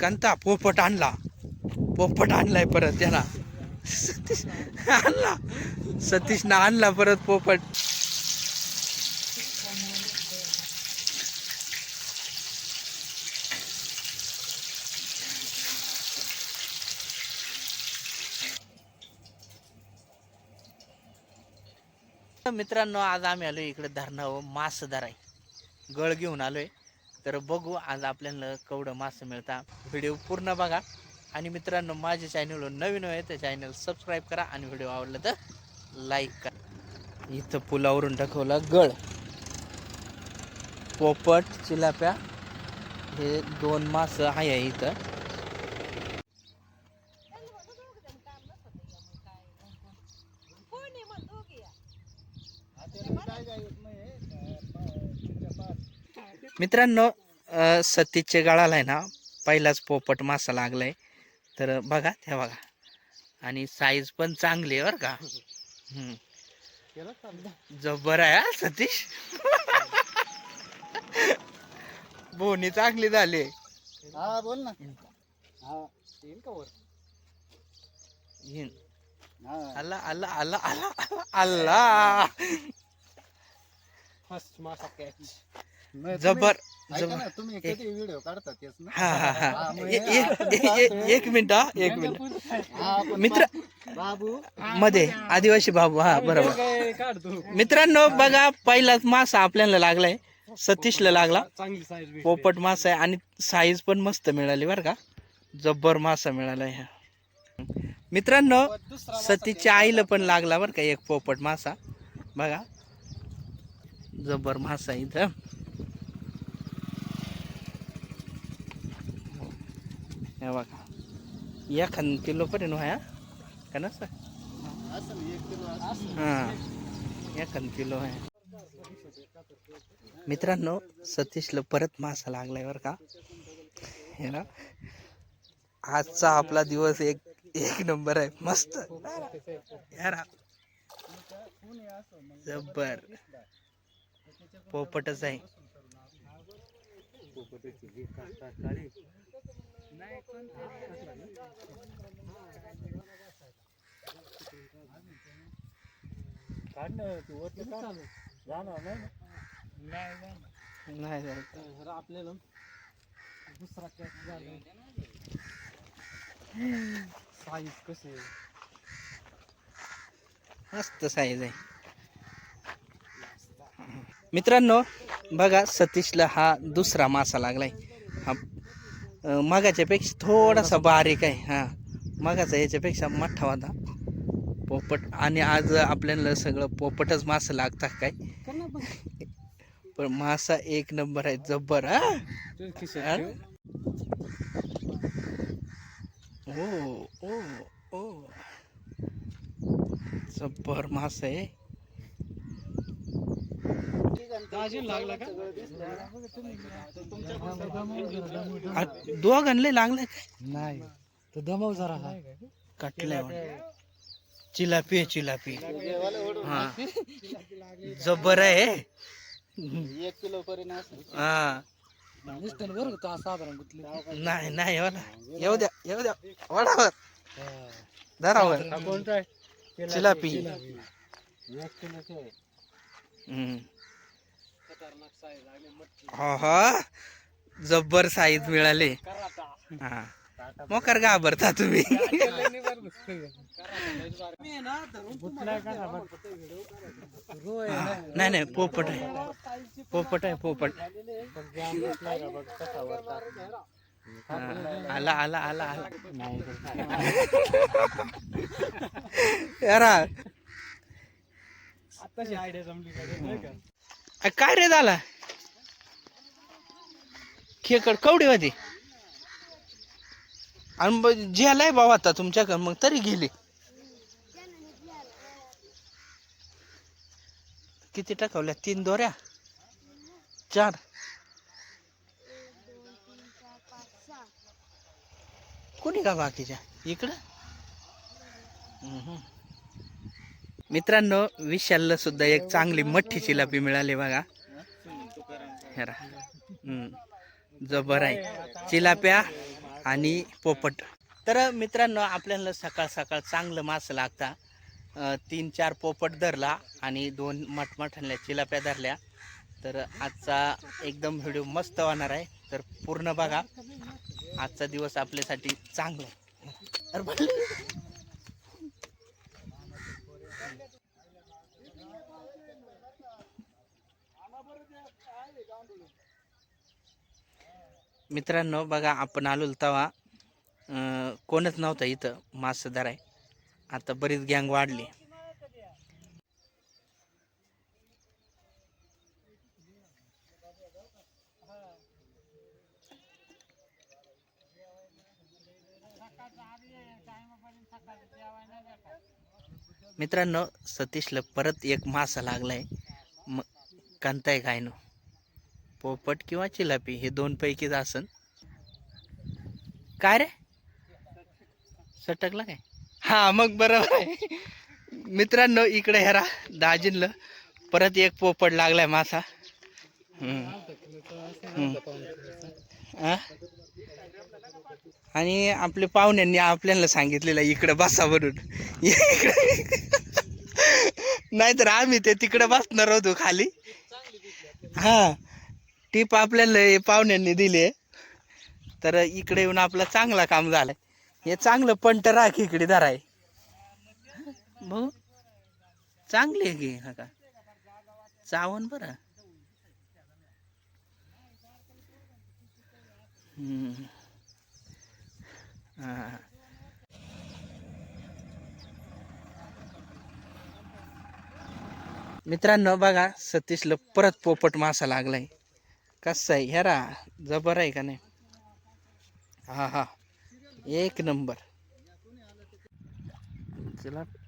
कांता पोपट आणला पोपट आणलाय परत त्याला सतीश आणला सतीशनं आणला परत पोपट मित्रांनो आज आम्ही आलोय इकडे धरणावर मास धराय गळ घेऊन आलोय तर बघू आज आपल्याला कवडं मासे मिळता. व्हिडिओ पूर्ण बघा. आणि मित्रांनो माझे चॅनलवर नवीन आहे तर चॅनल सबस्क्राईब करा आणि व्हिडिओ आवडला तर लाईक करा. इथं पुलावरून टाकवला गळ. पोपट चिलाप्या हे दोन मासं आहे इथं. मित्रांनो अ, सतीशच्या गळाला आहे ना पहिलाच पोपट मासा लागलाय. तर बघा त्या बघा. आणि साईज पण चांगली आहे बरं का. जब्बर आहे हा सतीश. बोनी चांगली झाली. हा बोल ना. हा येईल का वर? हिन. हा. आला आला आला आला आला. फर्स्ट मासा कॅच जबर ऐका जबर ना तुम्ही कधी व्हिडिओ काढता तेच ना? हा हा हा. एक मिनिट हा एक मिनिट. मित्र बाबू. मध्ये आदिवासी बाबू हा बरोबर. मित्रांनो बघा पहिलाच मासा आपल्याला लागलाय. सतीशला लागला. पोपट मासा आहे आणि साईज पण मस्त मिळाली बरं का. जब्बर मासा मिळाला ह्या. मित्रांनो सतीशच्या आईला पण लागला बरं का एक पोपट मासा. बघा. जब्बर मासा इथं. हे बघा. एखाद किलो पर्यंत ह्या का ना सर असं एक किलो असं? हा. एखाद किलो आहे. मित्रांनो सतीशला परत मासा लागलाय बरं का? हे ना? आजचा आपला दिवस एक एक नंबर आहे. मस्त. यारा जब्बर. पोपटच आहे. नाही जात. आपल्याला दुसरा कॅच झाला साईज कसे मस्त साईज आहे मित्रांनो बघा सतीशला हा दुसरा मासा लागलाय हा अं, मगाच्या पेक्षा थोडासा बारीक आहे हा. मगाचा याच्यापेक्षा मोठा होता पोपट आणि आज आपल्याला सगळं पोपटच मासा लागतात काय? पण. मासा एक नंबर आहे जब्बर हा. हा? ओ ओ ओ. जब्बर मासा आहे. लागला का? दोघांना लागलाय काय नाही तो दमव जरा हा. कटलाय चिलापी आहे चिलापी. हा. जब्बर आहे. एक किलो पर्यंत असं हा नाही नाही वाला. येऊ द्या येऊ द्या. वडावर धरावर. कोणता आहे? चिलापी. एक किलोचे हम्म. खतरनाक साईज आणि मच्छी हा हा जब्बर साईज मिळाले. हा. मोकर घाबरता तुम्ही. नाही नाही पोपट आहे. पोपट आहे पोपट. आला आला आला आला. यारा आयडिया जमली काय रे झाला खेकड कवडी होती आणि जेलाय भाऊ आता तुमच्याकडे मग तरी गेली. किती टाकवल्या? तीन दोऱ्या? चार? कोणी का बाकीच्या? इकडं? हम्म. मित्रांनो विशालला सुद्धा एक चांगली मठ्ठी चिलापी मिळाली बघा. जबर आहे. चिलाप्या आणि पोपट. तर मित्रांनो आपल्याला सकाळ सकाळ चांगलं मासं लागता. तीन चार पोपट धरला आणि दोन मठमठल्या चिलाप्या धरल्या. तर आजचा एकदम व्हिडिओ मस्त होणार आहे. तर पूर्ण बघा. आजचा दिवस आपल्यासाठी चांगला आहे. मित्रांनो बघा आपण आलो तेव्हा अं, कोणच नव्हतं इथं मासं धराय आता बरीच गँग वाढली. मित्रांनो सतीशला परत एक मासा लागलाय. मग कांताय काय नो? पोपट किंवा चिलापी हे दोन पैकीच आसन काय रे? सटकला काय? हा मग बरोबर आहे. मित्रांनो इकडे हेरा दाजींला. परत एक पोपट लागलाय मासा. आणि आपल्या पाहुण्यांनी आपल्याला सांगितलेलं इकडे बसा म्हणून. नाहीतर आम्ही ते तिकडे बसणार होतो खाली. हा. टीप आपल्याला हे पाहुण्यांनी दिली तर इकडे येऊन आपलं चांगला काम झालंय. हे चांगलं पंट राख इकडे धराय. भाऊ चांगली आहे की हा का? चावण बरं. हां. मित्रांनो बघा सतीशला परत पोपट मासा लागलाय. कसा आहे? ह्यारा जबर आहे का नाही? हा हा. एक नंबर. चिलापी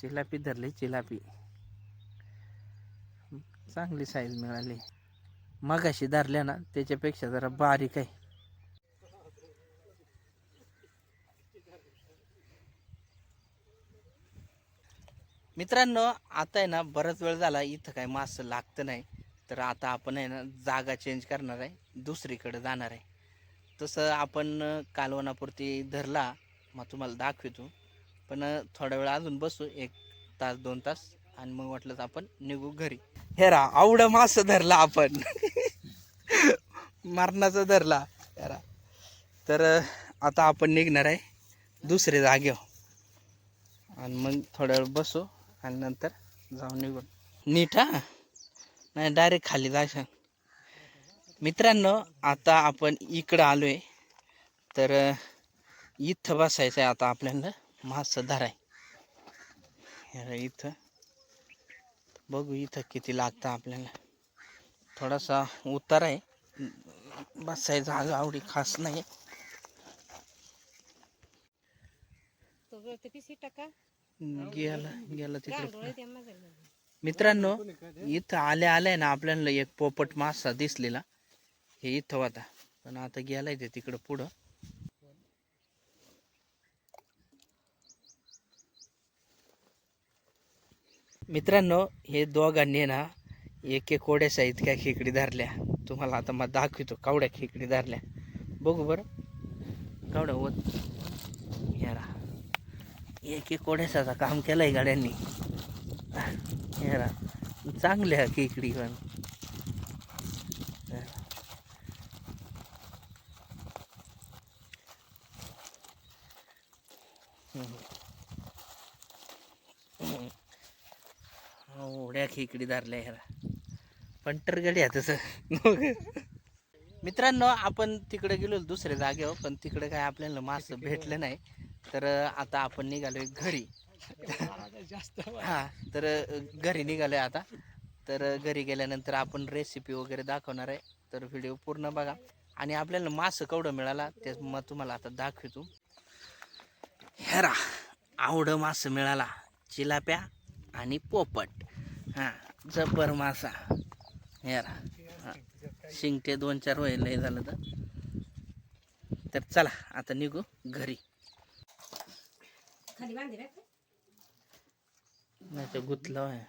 चिलापी धरली चिलापी. चांगली साईज मिळाली. मगाशी धरल्या ना त्याच्यापेक्षा जरा बारीक आहे. मित्रांनो आता आहे ना बराच वेळ झाला इथं काय मासं लागतं नाही. तर आता आपण आहे ना जागा चेंज करणार आहे. दुसरीकडे जाणार आहे. तसं आपण कालवणापुरती धरला मग तुम्हाला दाखवतो. पण थोडा वेळ अजून बसू एक तास दोन तास आणि मग वाटलंच आपण निघू घरी. हेरा आवडं मासं धरला आपण. मरणाचं धरला. हेरा तर आता आपण निघणार आहे दुसरे जागेवर. आणि मग थोड्या वेळ बसू आणि नंतर जाऊन निघून. नीट हा? नाही डायरेक्ट खाली जायचं मित्रांनो आता आपण इकडं आलोय. तर अं, इथं बसायचं आहे आता आपल्याला. मासं धराय. हे रे इथं. बघू इथं किती लागतं आपल्याला. थोडासा उतार आहे. बसायचा जागा आवडी खास नाही गेला गेला तिकडे. मित्रांनो इथं आल्या आल्या ना आपल्याला एक पोपट मासा दिसलेला. हे इथं होता पण आता गेलाय ते तिकडं पुढं. मित्रांनो हे दोघांनी ना एक एक कोड्याच्या इतक्या खेकडी धरल्या. तुम्हाला आता मग दाखवतो कावड्या खेकडी धरल्या. बघू बरं. कावड्या होत. यारा एक एक कोड्याचा काम केलंय गाड्यांनी. हेरा चांगल्या केकडी खेकडी पण. ओढ्या खेकडी धरल्या ह्याला. पंटर गडी आहे तसं. मित्रांनो आपण तिकडे गेलो दुसऱ्या जागेवर पण तिकडे काय आपल्याला मास भेटलं नाही. तर आता आपण निघालोय घरी. जास्त हा तर घरी निघालोय आता. तर घरी गेल्यानंतर आपण रेसिपी वगैरे दाखवणार आहे. तर व्हिडिओ पूर्ण बघा. आणि आपल्याला मास केवढं मिळाला ते मग तुम्हाला आता दाखवतो. हेरा आवड मास मिळाला. चिलाप्या आणि पोपट. हा जबर मासा. हेरा हा शिंगटे दोन चार होईल लय झालं तर. तर चला आता निघू घरी. नाही तर गुतलं आहे.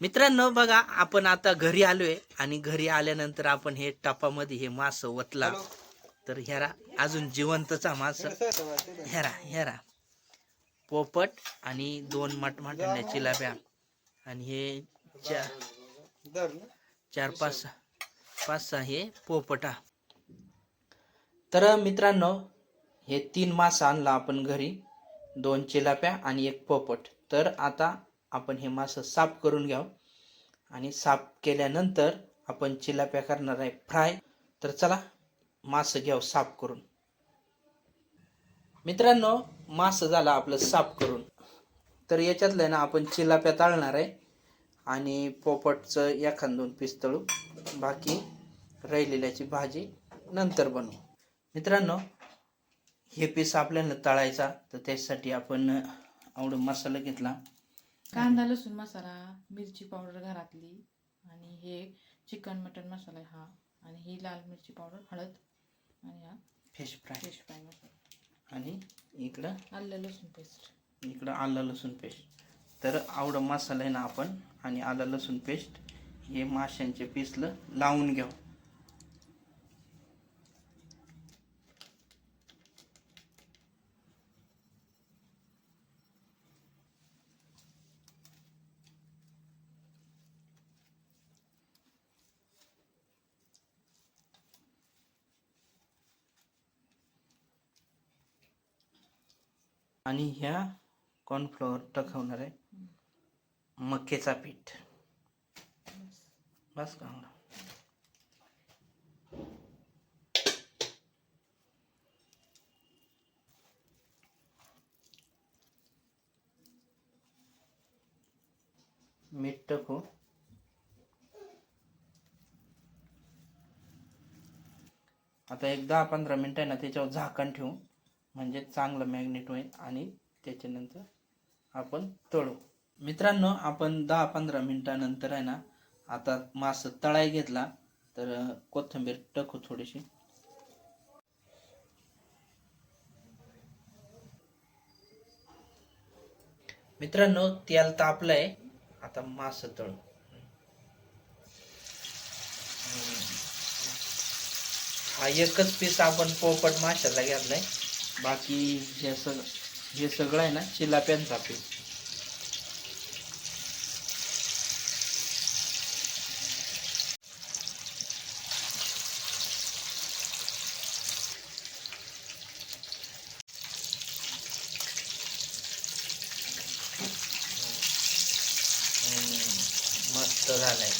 मित्रांनो बघा आपण आता घरी आलोय आणि घरी आल्यानंतर आपण हे टपामध्ये हे मास वतला तर ह्यारा अजून जिवंतचा मास. ह्यारा ह्यारा पोपट आणि दोन मटमटण्या चिलाप्या आणि हे चार चार पाच सहा पाच सहा हे पोपटा. तर मित्रांनो हे तीन मासा आणला आपण घरी. दोन चिलाप्या आणि एक पोपट. तर आता आपण हे मासं साफ करून घ्याव. आणि साफ केल्यानंतर आपण चिलाप्या करणार आहे फ्राय. तर चला मासं घ्यावं साफ करून. मित्रांनो मासं झाला आपलं साफ करून. तर याच्यातलं आहे ना आपण चिलाप्या ताळणार आहे. आणि पोपटचं एखाद दोन पीस तळू. बाकी राहिलेल्याची भाजी नंतर बनवू. मित्रांनो हे पीस आपल्याला तळायचा तर त्यासाठी आपण आवडं मसाला घेतला. कांदा लसूण मसाला मिरची पावडर घरातली आणि हे चिकन मटन मसाला हा आणि ही लाल मिरची पावडर हळद आणि हा fish fry fish fry masala. आणि इकडं आलं लसूण पेस्ट इकडं आलं लसूण पेस्ट तर आवडं मसाला आहे ना आपण आणि आलं लसूण पेस्ट हे माशांच्या पीसला लावून घ्यावं आणि ह्या कॉर्नफ्लॉवर टाकवणार आहे. मक्याचा पीठ. बस का मीठ टाकू. आता एक दहा पंधरा मिनटं आहे ना त्याच्यावर झाकण ठेवू. म्हणजे चांगलं मॅग्नेट होईल आणि त्याच्यानंतर आपण तळू. मित्रांनो आपण दहा पंधरा मिनिटानंतर आहे ना आता मास तळाय घेतला तर कोथिंबीर टाकू थोडीशी. मित्रांनो तेल तापलंय आता मास तळू. हा एकच पीस आपण पोपट माशाला घातलाय. बाकी हे सगळं हे सगळं आहे ना चिलाप्यांचा पीस मस्त झालंय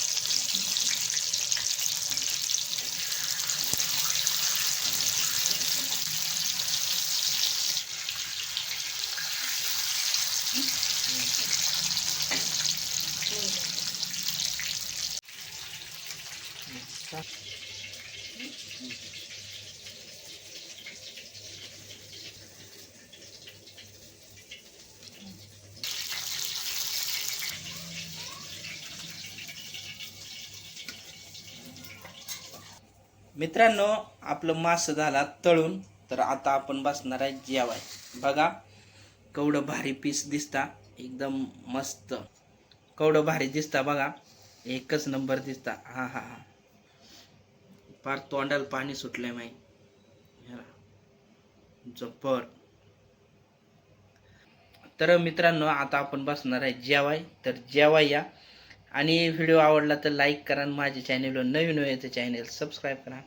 मित्रांनो आपलं मास झाला तळून तर आता आपण बसणार आहे जेवाय. बघा कवडं भारी पीस दिसता एकदम मस्त. कवडं भारी दिसता बघा एकच नंबर दिसता. हा हा हा. फार तोंडाला पाणी सुटलंय माई. जबर तर मित्रांनो आता आपण बसणार आहे जेवाय. तर जेवाय या. आणि व्हिडिओ आवडला तर लाईक करा आणि माझ्या चॅनेलवर नवीन नवीन तर चॅनेल सबस्क्राईब करा.